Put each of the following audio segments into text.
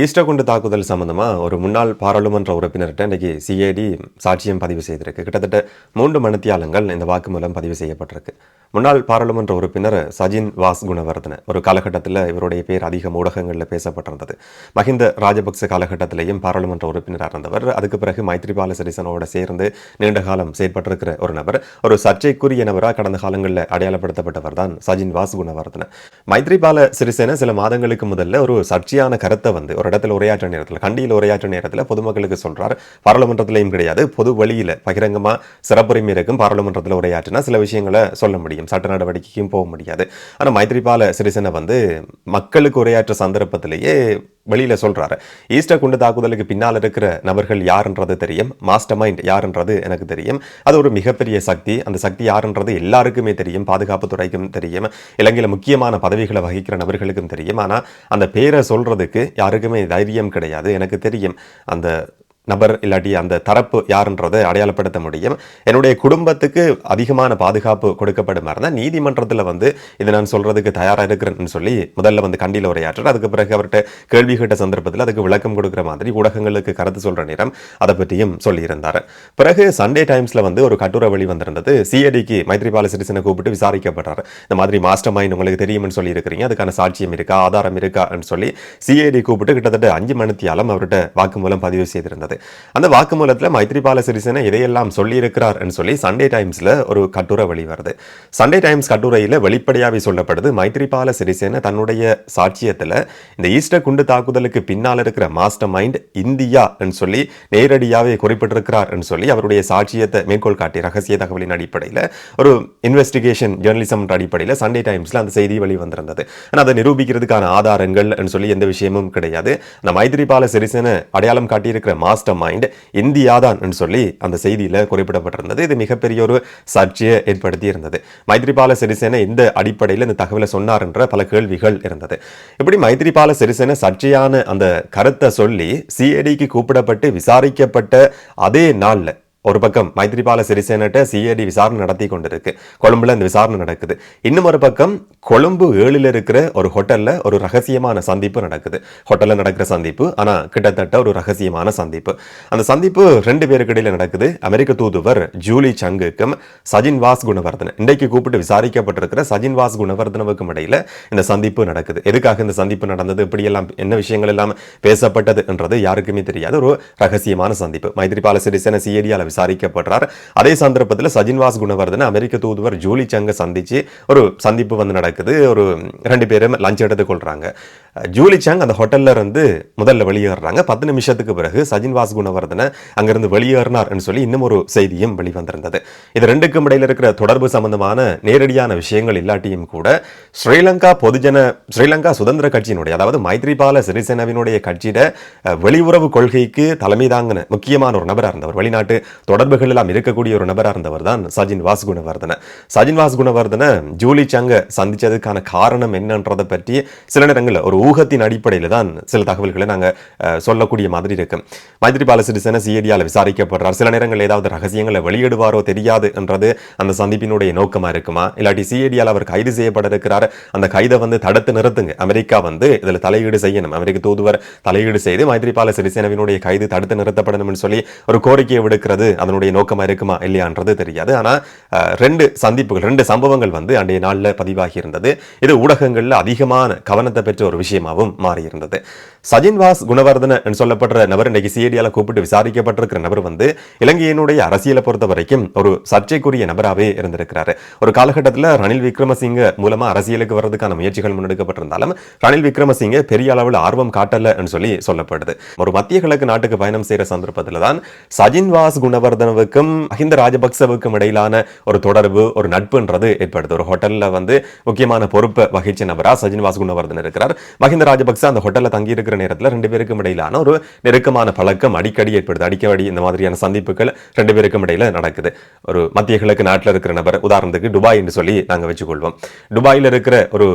Easter குண்டு தாக்குதல் சம்பந்தமாக ஒரு முன்னாள் பாராளுமன்ற உறுப்பினர்கிட்ட இன்னைக்கு சிஐடி சாட்சியம் பதிவு செய்திருக்கு. கிட்டத்தட்ட மூன்று மணித்தியாலங்கள் இந்த வாக்குமூலம் பதிவு செய்யப்பட்டிருக்கு. முன்னாள் பாராளுமன்ற உறுப்பினர் சஜின் வாஸ் குணவர்தன ஒரு காலகட்டத்தில் இவருடைய பேர் அதிக ஊடகங்களில் பேசப்பட்டிருந்தது. மஹிந்த ராஜபக்ச காலகட்டத்திலேயும் பாராளுமன்ற உறுப்பினராக இருந்தவர். அதுக்கு பிறகு மைத்ரிபால சிறிசனோட சேர்ந்து நீண்ட காலம் செயற்பட்டிருக்கிற ஒரு நபர். ஒரு சர்ச்சைக்குரிய நபராக கடந்த காலங்களில் அடையாளப்படுத்தப்பட்டவர் தான் சஜின் வாஸ் குணவர்தன. மைத்ரிபால சிறிசேன சில மாதங்களுக்கு முதல்ல ஒரு சர்ச்சையான கருத்தை வந்து ஒரு இடத்துல உரையாற்ற நேரத்தில் கண்டியில் உரையாற்ற நேரத்தில் பொதுமக்களுக்கு சொல்கிறார் பாராளுமன்றத்திலையும் கிடையாது. பொது வழியில் பகிரங்கமா சிறப்புரிமை இருக்கும் பாராளுமன்றத்தில் உரையாற்றினா சில விஷயங்களை சொல்ல முடியும். சட்ட நடவடிக்கைக்கும் போக முடியாது. ஆனா மைத்ரிபால சிறிசேன வந்து மக்களுக்கு உரையாற்ற சந்தர்ப்பத்திலேயே வெளியில் சொல்கிறாரு ஈஸ்டர் குண்டு தாக்குதலுக்கு பின்னால் இருக்கிற நபர்கள் யாருன்றது தெரியும். மாஸ்டர் மைண்ட் யாருன்றது எனக்கு தெரியும். அது ஒரு மிகப்பெரிய சக்தி. அந்த சக்தி யாருன்றது எல்லாருக்குமே தெரியும். பாதுகாப்பு துறைக்கும் தெரியும். இலங்கையில் முக்கியமான பதவிகளை வகிக்கிற நபர்களுக்கும் தெரியும். ஆனால் அந்த பேரை சொல்கிறதுக்கு யாருக்குமே தைரியம் கிடையாது. எனக்கு தெரியும். அந்த நபர் இல்லாட்டி அந்த தரப்பு யாருன்றதை அடையாளப்படுத்த முடியும். என்னுடைய குடும்பத்துக்கு அதிகமான பாதுகாப்பு கொடுக்கப்படும் இருந்தால் நீதிமன்றத்தில் வந்து இதை நான் சொல்றதுக்கு தயாராக இருக்கிறேன்னு சொல்லி முதல்ல வந்து கண்டியில் உரையாற்றார் அதுக்கு பிறகு அவர்கிட்ட கேள்வி கேட்ட சந்தர்ப்பத்தில் அதுக்கு விளக்கம் கொடுக்குற மாதிரி ஊடகங்களுக்கு கருத்து சொல்ற நேரம் அதை பற்றியும் சொல்லியிருந்தார். பிறகு சண்டே டைம்ஸ்ல வந்து ஒரு கட்டுரை வெளி வந்திருந்தது. சிஐடிக்கு மைத்ரிபால சிறிசனை கூப்பிட்டு விசாரிக்கப்படுறாரு. இந்த மாதிரி மாஸ்டர் மைண்ட் உங்களுக்கு தெரியும்னு சொல்லி இருக்கிறீங்க அதுக்கான சாட்சியம் இருக்கா ஆதாரம் இருக்கான்னு சொல்லி சிஐடி கூப்பிட்டு கிட்டத்தட்ட அஞ்சு மணித்தியாலம் அவர்கிட்ட வாக்குமூலம் பதிவு செய்திருந்தது. அந்த வாக்குமூலத்தில் மைத்ரிபால சிறிசேன இதையெல்லாம் சொல்லியிருக்கிறார் சொல்லி சண்டே டைம்ஸில் ஒரு கட்டுரை வெளிவருது. சண்டே டைம்ஸ் கட்டுரையில் வெளிப்படையாகவே சொல்லப்படுது மைத்ரிபால சிறிசேன தன்னுடைய சாட்சியத்தில் இந்த ஈஸ்டர் குண்டு தாக்குதலுக்கு பின்னால் இருக்கிற மாஸ்டர் மைண்ட் இந்தியா சொல்லி நேரடியாகவே குறிப்பிட்டிருக்கிறார் சொல்லி அவருடைய சாட்சியத்தை மேற்கோள் காட்டி ரகசிய தகவலின் அடிப்படையில் ஒரு இன்வெஸ்டிகேஷன் ஜேர்னலிசம் அடிப்படையில் சண்டே டைம்ஸில் அந்த செய்தி வெளிவந்திருந்தது. ஆனால் அதை நிரூபிக்கிறதுக்கான ஆதாரங்கள் சொல்லி எந்த விஷயமும் கிடையாது. அந்த மைத்ரிபால சிறிசேன அடையாளம் காட்டியிருக்கிற மாஸ்டர் மைண்ட் இந்தியா தான் சொல்லி அந்த செய்தியில் குறிப்பிடப்பட்டிருந்தது. இது மிகப்பெரிய ஒரு சர்ச்சையை ஏற்படுத்தி இருந்தது மைத்ரிபால சிறிசேன இந்த அடிப்படையில் இந்த தகவலை சொன்னார் என்ற பல கேள்விகள் இருந்தது. இப்படி மைத்ரிபால சிறிசேன சர்ச்சையான அந்த கருத்தை சொல்லி சிஐடிக்கு கூப்பிடப்பட்டு விசாரிக்கப்பட்ட அதே நாளில் ஒரு பக்கம் மைத்ரிபால சிறிசேனட்ட சிஐடி விசாரணை நடத்தி கொண்டிருக்கு. கொழும்புல இந்த விசாரணை நடக்குது. இன்னும் ஒரு பக்கம் கொழும்பு ஏழில் இருக்கிற ஒரு ஹோட்டலில் ஒரு ரகசியமான சந்திப்பு நடக்குது. ஹோட்டல்ல நடக்கிற சந்திப்பு ஆனா கிட்டத்தட்ட ஒரு ரகசியமான சந்திப்பு. அந்த சந்திப்பு ரெண்டு பேருக்கு இடையில நடக்குது. அமெரிக்க தூதுவர் ஜூலி சங்குக்கும் சஜின் வாஸ் குணவர்தன் இன்றைக்கு கூப்பிட்டு விசாரிக்கப்பட்டிருக்கிற சஜின் வாஸ் குணவர்தனவுக்கும் இடையில இந்த சந்திப்பு நடக்குது. எதுக்காக இந்த சந்திப்பு நடந்தது? இப்படியெல்லாம் என்ன விஷயங்கள் எல்லாம் பேசப்பட்டது என்றது யாருக்குமே தெரியாது. ஒரு ரகசியமான சந்திப்பு. மைத்ரிபால சிறிசேன சிஐடியால விசாரிக்கப்படுறார். அதே சந்தர்ப்பத்தில் சஜின்வாஸ் குணவர்தன் அமெரிக்க தூதுவர் ஜூலி சங்க சந்திச்சு ஒரு சந்திப்பு வந்து நடக்குது. ஒரு ரெண்டு பேரும் லஞ்ச் எடுத்துக்கொள்கிறாங்க ஜூலி சங் அந்த ஹோட்டலில் இருந்து முதல்ல வெளியேறாங்க. பத்து நிமிஷத்துக்கு பிறகு சஜின்வாஸ் குணவர்தனை அங்கிருந்து வெளியேறினார்னு சொல்லி இன்னும் ஒரு செய்தியும் வெளிவந்திருந்தது. இது ரெண்டுக்கும் இடையில் இருக்கிற தொடர்பு சம்பந்தமான நேரடியான விஷயங்கள் இல்லாட்டியும் கூட ஸ்ரீலங்கா பொதுஜன ஸ்ரீலங்கா சுதந்திர கட்சியினுடைய அதாவது மைத்ரிபால சிறிசேனவினுடைய கட்சியிட வெளியுறவு கொள்கைக்கு தலைமை தாங்கின முக்கியமான ஒரு நபராக இருந்தவர். வெளிநாட்டு தொடர்புகள் எல்லாம் இருக்கக்கூடிய ஒரு நபராக இருந்தவர் தான் சஜின் வாஸ்துணவர்தன சஜின் வாஸ்குணவர்தன ஜூலி சங்க சந்திச்சதுக்கான காரணம் என்னன்றதை பற்றி சில நேரங்களில் ஒரு ஊகத்தின் அடிப்படையில் தான் சில தகவல்களை நாங்கள் சொல்லக்கூடிய மாதிரி இருக்கு. மைத்ரிபால சிறிசேன சிஐடியால் விசாரிக்கப்படுறார். சில நேரங்கள் ஏதாவது ரகசியங்களை வெளியிடுவாரோ தெரியாது என்றது அந்த சந்திப்பினுடைய நோக்கமா இருக்குமா? இல்லாட்டி சிஐடியால் அவர் கைது செய்யப்பட இருக்கிறார். அந்த கைதை வந்து தடுத்து நிறுத்துங்க. அமெரிக்கா வந்து இதில் தலையீடு செய்யணும். அமெரிக்க தூதுவர் தலையீடு செய்து மைத்ரிபால சிறிசேனவினுடைய கைது தடுத்து நிறுத்தப்படணும்னு சொல்லி ஒரு கோரிக்கையை விடுக்கிறது. அதனுடைய நோக்கமா இருக்குமா இல்லையான்றது தெரியாது. ஆனா ரெண்டு சந்திப்புகள் ரெண்டு சம்பவங்கள் வந்து அன்றைய நாளில் பதிவாகி இருந்தது இது ஊடகங்களில் அதிகமான கவனத்தை பெற்ற ஒரு விஷயமாகவும் மாறி இருந்தது சஜின்வாஸ் குணவர்தன சொல்லப்படுற நபர் இன்றைக்கு சிஐடியால் கூப்பிட்டு விசாரிக்கப்பட்டிருக்கிற நபர் வந்து இலங்கையினுடைய அரசியலை பொறுத்த வரைக்கும் ஒரு சர்ச்சைக்குரிய நபராகவே இருந்திருக்கிறாரு. ஒரு காலகட்டத்தில் ரணில் விக்ரமசிங்க மூலமா அரசியலுக்கு வர்றதுக்கான முயற்சிகள் முன்னெடுக்கப்பட்டிருந்தாலும் ரணில் விக்ரமசிங்க பெரிய அளவில் ஆர்வம் காட்டலன்னு சொல்லி சொல்லப்படுது. ஒரு மத்திய கிழக்கு நாட்டுக்கு பயணம் செய்கிற சந்தர்ப்பத்தில் தான் சஜின்வாஸ் குணவர்தனவுக்கும் மஹிந்த ராஜபக்சவுக்கும் இடையிலான ஒரு தொடர்பு ஒரு நட்புன்றது ஏற்படுது. ஒரு ஹோட்டல்ல வந்து முக்கியமான பொறுப்பை வகிச்ச நபரா சஜின்வாஸ் குணவர்தன் இருக்கிறார். மஹிந்த ராஜபக்ச அந்த ஹோட்டலில் தங்கி இருக்கிற நேரத்தில் ரெண்டு பேருக்கும் இடையிலான ஒரு நெருக்கமான பழக்கம் அடிக்கடி ஏற்படுது. அடிக்கடி இந்த மாதிரியான சந்திப்புகள் ரெண்டு பேருக்கும் இடையில நடக்குது. ஒரு மத்திய கிழக்கு நாட்டில் இருக்கிற நபர் உதாரணத்துக்கு துபாய் என்று சொல்லி நாங்கள் வச்சுக்கொள்வோம். துபாயில் இருக்கிற ஒரு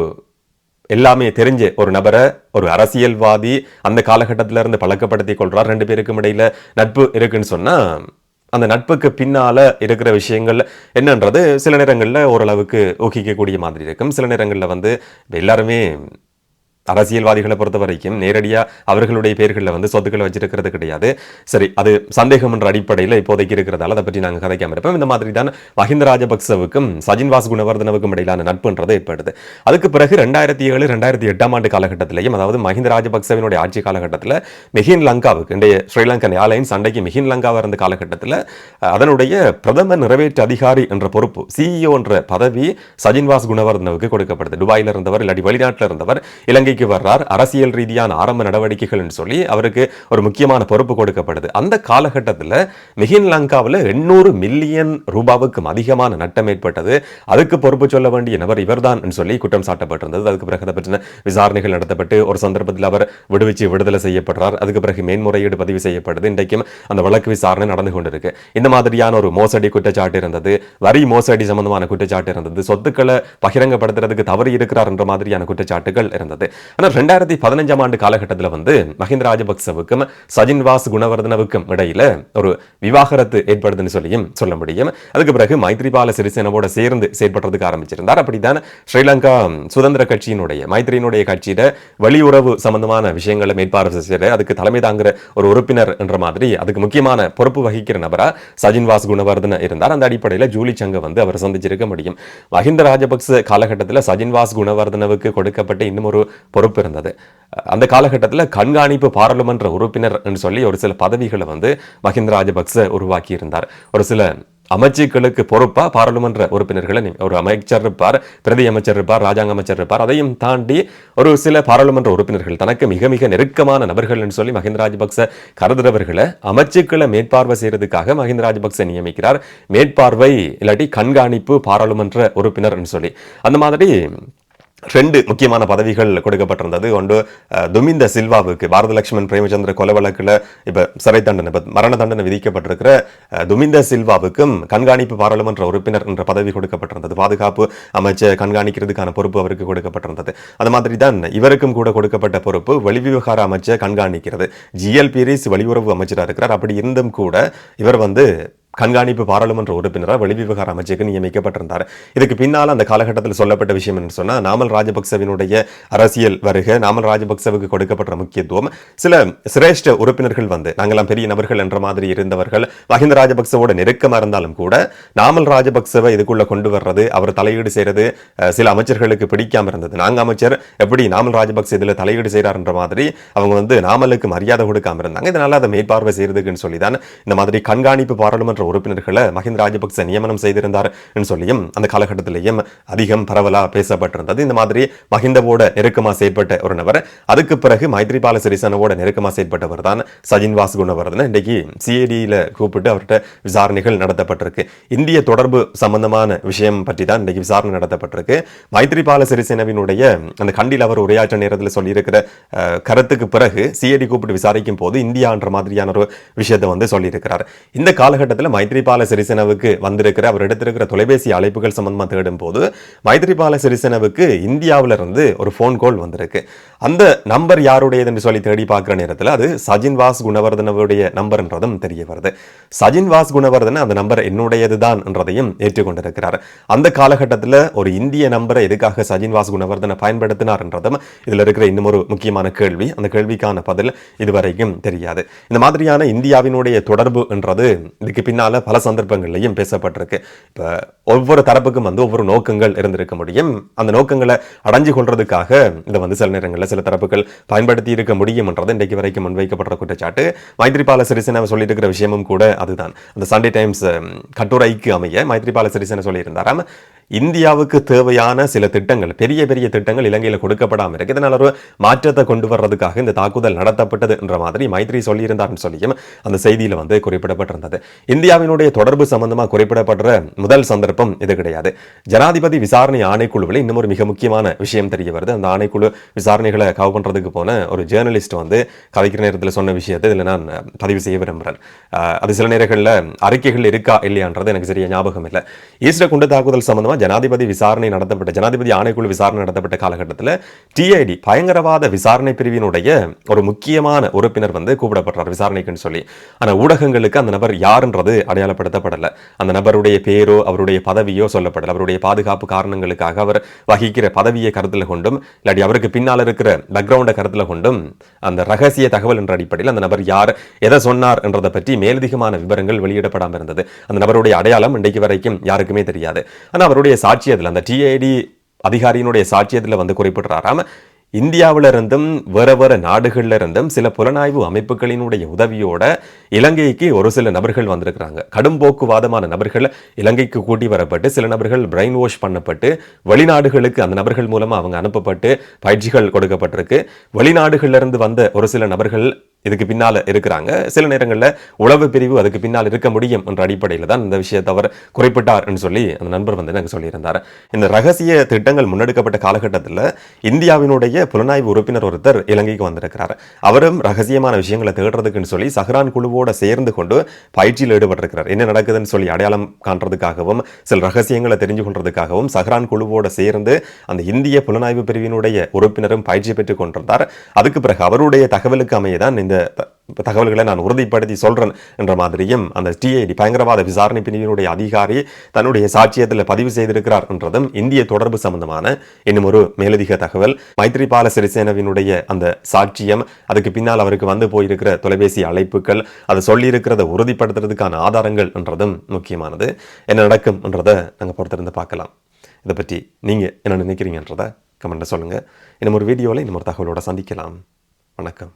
எல்லாமே தெரிஞ்ச ஒரு நபரை ஒரு அரசியல்வாதி அந்த காலகட்டத்தில் இருந்து பழக்கப்படுத்தி கொள்றார். ரெண்டு பேருக்கும் இடையில நட்பு இருக்குன்னு சொன்னா அந்த நட்புக்கு பின்னால இருக்கிற விஷயங்கள் என்னன்றது சில நேரங்களில் ஓரளவுக்கு ஊகிக்கக்கூடிய மாதிரி இருக்கும். சில நேரங்களில் வந்து எல்லாருமே அரசியல்வாதிகளை பொறுத்த வரைக்கும் நேரடியாக அவர்களுடைய பேர்களில் வந்து சொத்துக்களை வச்சிருக்கிறது கிடையாது. சரி அது சந்தேகம் என்ற அடிப்படையில் இப்போதைக்கு இருக்கிறதால அதை பற்றி நாங்கள் கதைக்காம இருப்போம். இந்த மாதிரி தான் மஹிந்த ராஜபக்சவுக்கும் சஜின் வாஸ் குணவர்தனவுக்கும் இடையிலான நட்புன்றது ஏற்படுது அதுக்கு பிறகு ரெண்டாயிரத்தி ஏழு ரெண்டாயிரத்தி எட்டாம் ஆண்டு காலகட்டத்திலையும் அதாவது மஹிந்த ராஜபக்சவினுடைய ஆட்சி காலகட்டத்தில் மிகின் லங்காவுக்கு இன்றைய ஸ்ரீலங்கன் ஏர்லைன்ஸ் சண்டைக்கு மிகின் லங்காவாக இருந்த காலகட்டத்தில் அதனுடைய பிரதம நிறைவேற்று அதிகாரி என்ற பொறுப்பு சிஇஓ என்ற பதவி சஜின்வாஸ் குணவர்தனவுக்கு கொடுக்கப்படுது. துபாயில் இருந்தவர் இல்லாட்டி வெளிநாட்டில் இருந்தவர் இலங்கை இலங்கைக்கு வர்றார். அரசியல் ரீதியான ஆரம்ப நடவடிக்கைகள்னு சொல்லி அவருக்கு ஒரு முக்கியமான பொறுப்பு கொடுக்கப்படுது. அந்த காலகட்டத்தில் மிகின் லங்காவில் எண்ணூறு மில்லியன் ரூபாவுக்கும் அதிகமான நட்டம் ஏற்பட்டது. அதுக்கு பொறுப்பு சொல்ல வேண்டிய நபர் இவர்தான் சொல்லி குற்றம் சாட்டப்பட்டிருந்தது. அதுக்கு பிறகு அதை பற்றின விசாரணைகள் நடத்தப்பட்டு ஒரு சந்தர்ப்பத்தில் அவர் விடுவிச்சு விடுதலை செய்யப்படுறார். அதுக்கு பிறகு மேன்முறையீடு பதிவு செய்யப்படுது. இன்றைக்கும் அந்த வழக்கு விசாரணை நடந்து கொண்டிருக்கு. இந்த மாதிரியான ஒரு மோசடி குற்றச்சாட்டு இருந்தது. வரி மோசடி சம்பந்தமான குற்றச்சாட்டு இருந்தது. சொத்துக்களை பகிரங்கப்படுத்துறதுக்கு தவறு இருக்கிறார் என்ற மாதிரியான குற்றச்சாட்டுகள் இருந்தது. ஆனால் ரெண்டாயிரத்தி பதினஞ்சாம் ஆண்டு காலகட்டத்தில் வந்து மஹிந்த ராஜபக்சவுக்கும் சஜின்வாஸ் குணவர்தனவுக்கும் இடையில ஒரு விவாகரத்து ஏற்படுதுன்னு சொல்லியும் சொல்ல முடியும். அதுக்கு பிறகு மைத்ரிபால சிறிசேனவோட சேர்ந்து செயற்படுறதுக்கு ஆரம்பிச்சிருந்தார். அப்படித்தான் ஸ்ரீலங்கா சுதந்திர கட்சியினுடைய மைத்ரியினுடைய கட்சியில வெளியுறவு சம்பந்தமான விஷயங்களை மேற்பார்வை செய்யற அதுக்கு தலைமை தாங்குற ஒரு உறுப்பினர் என்ற மாதிரி அதுக்கு முக்கியமான பொறுப்பு வகிக்கிற நபரா சஜின்வாஸ் குணவர்தன இருந்தார். அந்த அடிப்படையில் ஜூலி சங்க வந்து அவர் சந்திச்சிருக்க முடியும். மஹிந்த ராஜபக்ச காலகட்டத்தில் சஜின்வாஸ் குணவர்தனவுக்கு கொடுக்கப்பட்ட இன்னும் ஒரு பொறுப்பு இருந்தது அந்த காலகட்டத்தில் கண்காணிப்பு பாராளுமன்ற உறுப்பினர் என்று சொல்லி ஒரு சில பதவிகளை வந்து மஹிந்த ராஜபக்ச உருவாக்கி இருந்தார் ஒரு சில அமைச்சுக்களுக்கு பொறுப்பாக பாராளுமன்ற உறுப்பினர்களை ஒரு அமைச்சர் இருப்பார் பிரதி அமைச்சர் இருப்பார் ராஜாங்க அமைச்சர் இருப்பார். அதையும் தாண்டி ஒரு சில பாராளுமன்ற உறுப்பினர்கள் தனக்கு மிக மிக நெருக்கமான நபர்கள் என்று சொல்லி மஹிந்த ராஜபக்ச கருதுறவர்களை அமைச்சுக்களை மேற்பார்வை செய்கிறதுக்காக மஹிந்த ராஜபக்ச நியமிக்கிறார். மேற்பார்வை இல்லாட்டி கண்காணிப்பு பாராளுமன்ற உறுப்பினர் சொல்லி. அந்த மாதிரி ரெண்டு முக்கியமான பதவிகள் கொடுக்கப்பட்டிருந்தது. ஒன்று துமிந்த சில்வாவுக்கு பாரத லட்சுமண் பிரேமச்சந்திர கொலை வழக்கில் இப்போ சிறை தண்டனை மரண தண்டனை விதிக்கப்பட்டிருக்கிற துமிந்த சில்வாவுக்கும் கண்காணிப்பு பாராளுமன்ற உறுப்பினர் என்ற பதவி கொடுக்கப்பட்டிருந்தது. பாதுகாப்பு அமைச்சர் கண்காணிக்கிறதுக்கான பொறுப்பு அவருக்கு கொடுக்கப்பட்டிருந்தது. அது மாதிரி தான் இவருக்கும் கூட கொடுக்கப்பட்ட பொறுப்பு வெளிவிவகார அமைச்சர் கண்காணிக்கிறது. ஜிஎல் பீரிஸ் வெளியுறவு அமைச்சராக இருக்கிறார். அப்படி இருந்தும் கூட இவர் வந்து கண்காணிப்பு பாராளுமன்ற உறுப்பினராக வெளிவிவகார அமைச்சருக்கு நியமிக்கப்பட்டிருந்தார். இதுக்கு பின்னால் அந்த காலகட்டத்தில் சொல்லப்பட்ட விஷயம் என்று சொன்னால் நாமல் ராஜபக்சவினுடைய அரசியல் வருகை நாமல் ராஜபக்சவுக்கு கொடுக்கப்பட்ட முக்கியத்துவம். சில சிரேஷ்ட உறுப்பினர்கள் வந்து நாங்களாம் பெரிய நபர்கள் என்ற மாதிரி இருந்தவர்கள் மஹிந்த ராஜபக்சவோட நெருக்கமாக இருந்தாலும் கூட நாமல் ராஜபக்சவை இதுக்குள்ள கொண்டு வர்றது அவர் தலையீடு செய்கிறது சில அமைச்சர்களுக்கு பிடிக்காம இருந்தது. நாங்க அமைச்சர் எப்படி நாமல் ராஜபக்ச இதுல தலையீடு செய்கிறார்ன்ற மாதிரி அவங்க வந்து நாமலுக்கு மரியாதை கொடுக்காம இருந்தாங்க. இதனால் அதை மேற்பார்வை செய்கிறதுக்குன்னு சொல்லி தான் இந்த மாதிரி கண்காணிப்பு பாராளுமன்ற உறுப்பினர்களை மஹிந்த ராஜபக்ச நியமனம் செய்திருந்தார் என்று சொல்லியும் அந்த காலகட்டத்திலேயும் அதிகம் பரவலாக பேசப்பட்டிருந்தது. இந்த மாதிரி மஹிந்தவோட நெருக்கமாக செயற்பட்ட ஒரு நபர் அதுக்கு பிறகு மைத்ரிபால சிறிசனவோட நெருக்கமாக செயற்பட்டவர் தான் சஜின் வாசுகுணவர்தன் இன்றைக்கு சிஐடியில் கூப்பிட்டு அவர்கிட்ட விசாரணைகள் நடத்தப்பட்டிருக்கு. இந்திய தொடர்பு சம்பந்தமான விஷயம் பற்றி தான் இன்றைக்கு விசாரணை நடத்தப்பட்டிருக்கு. மைத்ரிபால சிறிசேனவினுடைய அந்த கண்டியில் அவர் உரையாற்ற நேரத்தில் சொல்லியிருக்கிற கருத்துக்கு பிறகு சிஐடி கூப்பிட்டு விசாரிக்கும் போது இந்தியான்ற மாதிரியான ஒரு விஷயத்தை வந்து சொல்லியிருக்கிறார். இந்த காலகட்டத்தில் மைத்ரிபால சிறிசேனவுக்கு வந்திருக்கிற அவர் எடுத்திருக்கிற தொலைபேசி அழைப்புகள் சம்பந்தமாக தேடும் போது மைத்ரிபால சிறிசேனவுக்கு இந்தியாவிலிருந்து ஒரு ஃபோன் கால் வந்திருக்கு. அந்த நம்பர் யாருடையது என்று சொல்லி தேடி பார்க்குற நேரத்தில் அது சஜின் வாஸ் குணவர்தனவுடைய நம்பர்ன்றதும் தெரிய வருது. சஜின் வாஸ் குணவர்தன அந்த நம்பர் என்னுடையது தான் என்றதையும் ஏற்றுக்கொண்டிருக்கிறார். அந்த காலகட்டத்தில் ஒரு இந்திய நம்பரை எதுக்காக சஜின் வாஸ் குணவர்தனை பயன்படுத்தினார் என்றதும் இதில் இருக்கிற இன்னும் ஒரு முக்கியமான கேள்வி. அந்த கேள்விக்கான பதில் இதுவரைக்கும் தெரியாது. இந்த மாதிரியான இந்தியாவினுடைய தொடர்பு என்றது இதுக்கு பின்னால் பல சந்தர்ப்பங்கள்லையும் பேசப்பட்டிருக்கு. இப்போ ஒவ்வொரு தரப்புக்கும் வந்து ஒவ்வொரு நோக்கங்கள் இருந்திருக்க முடியும். அந்த நோக்கங்களை அடைஞ்சு கொள்றதுக்காக இதை வந்து சில நேரங்களில் சில தரப்புகள் பயன்படுத்தி இருக்க முடியும் என்றது இன்றைக்கு வரைக்கும் முன்வைக்கப்படுற குற்றச்சாட்டு. மைத்ரிபால சிறிசேன இருக்கிற விஷயமும் கூட அதுதான். அந்த சண்டே டைம்ஸ் கட்டுரைக்கு அமைய மைத்ரிபால சிறிசேன சொல்லியிருந்தாராம். இந்தியாவுக்கு தேவையான சில திட்டங்கள் பெரிய பெரிய திட்டங்கள் இலங்கையில் கொடுக்கப்படாமல் இருக்கு. இதனால் ஒரு மாற்றத்தை கொண்டு வர்றதுக்காக இந்த தாக்குதல் நடத்தப்பட்டது என்ற மாதிரி மைத்ரி சொல்லியிருந்தார்னு சொல்லியும் அந்த செய்தியில் வந்து குறிப்பிடப்பட்டிருந்தது. இந்தியாவினுடைய தொடர்பு சம்பந்தமாக குறிப்பிடப்படுற முதல் சந்தர்ப்பம் இது கிடையாது. ஜனாதிபதி விசாரணை ஆணைக்குழுவில் இன்னும் ஒரு மிக முக்கியமான விஷயம் தெரிய வருது. அந்த ஆணைக்குழு விசாரணைகளை கவ் பண்றதுக்கு போன ஒரு ஜேர்னலிஸ்ட் வந்து கதைக்கிற நேரத்தில் சொன்ன விஷயத்தை இதில் நான் பதிவு செய்ய விரும்புகிறேன் அது சில நேரங்களில் அறிக்கைகள் இருக்கா இல்லையான்றது எனக்கு சரிய ஞாபகம் இல்லை. ஈஸ்டர் குண்டு தாக்குதல் சம்பந்தமாக காரணமாக ஜனாதிபதி விசாரணை நடத்தப்பட்ட ஜனாதிபதி ஆணைக்குழு விசாரணை நடத்தப்பட்ட காலகட்டத்தில் டிஐடி பயங்கரவாத விசாரணை பிரிவினுடைய ஒரு முக்கியமான உறுப்பினர் வந்து கூப்பிடப்படுறார் விசாரணைக்குன்னு சொல்லி. ஆனால் ஊடகங்களுக்கு அந்த நபர் யாருன்றது அடையாளப்படுத்தப்படலை. அந்த நபருடைய பேரோ அவருடைய பதவியோ சொல்லப்படலை. அவருடைய பாதுகாப்பு காரணங்களுக்காக அவர் வகிக்கிற பதவியை கருத்தில் கொண்டும் இல்லாட்டி அவருக்கு பின்னால் இருக்கிற பேக்ரவுண்டை கருத்தில் கொண்டும் அந்த ரகசிய தகவல் என்ற அடிப்படையில் அந்த நபர் யார் எதை சொன்னார் என்றதை பற்றி மேலதிகமான விவரங்கள் வெளியிடப்படாமல் இருந்தது. அந்த நபருடைய அடையாளம் இன்றைக்கு வரைக்கும் யாருக்குமே தெரியாது. ஆனால் அவருடைய சாட்சியத்தில் அந்த டிஐடி அதிகாரியினுடைய சாட்சியத்தில் வந்து குறிப்பிடுறாராம் இந்தியாவிலிருந்தும் வேற வேற நாடுகள்ல இருந்தும் சில புலனாய்வு அமைப்புகளினுடைய உதவியோட இலங்கைக்கு ஒரு சில நபர்கள் வந்திருக்கிறாங்க. கடும் போக்குவாதமான நபர்கள் இலங்கைக்கு கூட்டி வரப்பட்டு சில நபர்கள் பிரெயின் வாஷ் பண்ணப்பட்டு வெளிநாடுகளுக்கு அந்த நபர்கள் மூலமாக அவங்க அனுப்பப்பட்டு பயிற்சிகள் கொடுக்கப்பட்டிருக்கு. வெளிநாடுகளிலிருந்து வந்த ஒரு சில நபர்கள் இதுக்கு பின்னால இருக்கிறாங்க. சில நேரங்களில் உளவு பிரிவு அதுக்கு பின்னால் இருக்க முடியும் என்ற அடிப்படையில் தான் இந்த விஷயத்தை அவர் குறிப்பிட்டார் என்று சொல்லி அந்த நண்பர் வந்து எனக்கு சொல்லியிருந்தார். இந்த ரகசிய திட்டங்கள் முன்னெடுக்கப்பட்ட காலகட்டத்தில் இந்தியாவினுடைய புலனாய்வு உறுப்பினர் ஒருத்தர் இலங்கைக்கு வந்திருக்கிறார். அவரும் ரகசியமான விஷயங்களை தேடுறதுக்குன்னு சொல்லி சஹ்ரான் குழுவோட சேர்ந்து கொண்டு பயிற்சியில் ஈடுபட்டிருக்கிறார். என்ன நடக்குதுன்னு சொல்லி அடையாளம் காண்றதுக்காகவும் சில ரகசியங்களை தெரிஞ்சு கொள்றதுக்காகவும் சஹ்ரான் குழுவோட சேர்ந்து அந்த இந்திய புலனாய்வு பிரிவினுடைய உறுப்பினரும் பயிற்சி பெற்றுக் கொண்டிருந்தார். அதுக்கு பிறகு அவருடைய தகவலுக்கு அமையதான் இந்த தகவல்களை நான் உறுதிப்படுத்தி சொல்றேன் என்ற மாதிரியும் அந்த டிஐடி பயங்கரவாத விசாரணை பிரிவினுடைய அதிகாரி தன்னுடைய சாட்சியத்தில் பதிவு செய்திருக்கிறார் என்றதும் இந்திய தொடர்பு சம்பந்தமான இன்னும் ஒரு மேலதிக தகவல். மைத்ரிபால சிறிசேனவினுடைய அந்த சாட்சியம் அதுக்கு பின்னால் அவருக்கு வந்து போயிருக்கிற தொலைபேசி அழைப்புகள் அது சொல்லியிருக்கிறத உறுதிப்படுத்துறதுக்கான ஆதாரங்கள் என்றதும் முக்கியமானது. என்ன நடக்கும் என்றதை நாங்கள் பொறுத்திருந்து பார்க்கலாம். இதை பற்றி நீங்கள் என்ன நினைக்கிறீங்கன்றதை கமெண்ட்டை சொல்லுங்கள் இன்னும் ஒரு வீடியோவில் இன்னும் ஒரு தகவலோட சந்திக்கலாம். வணக்கம்.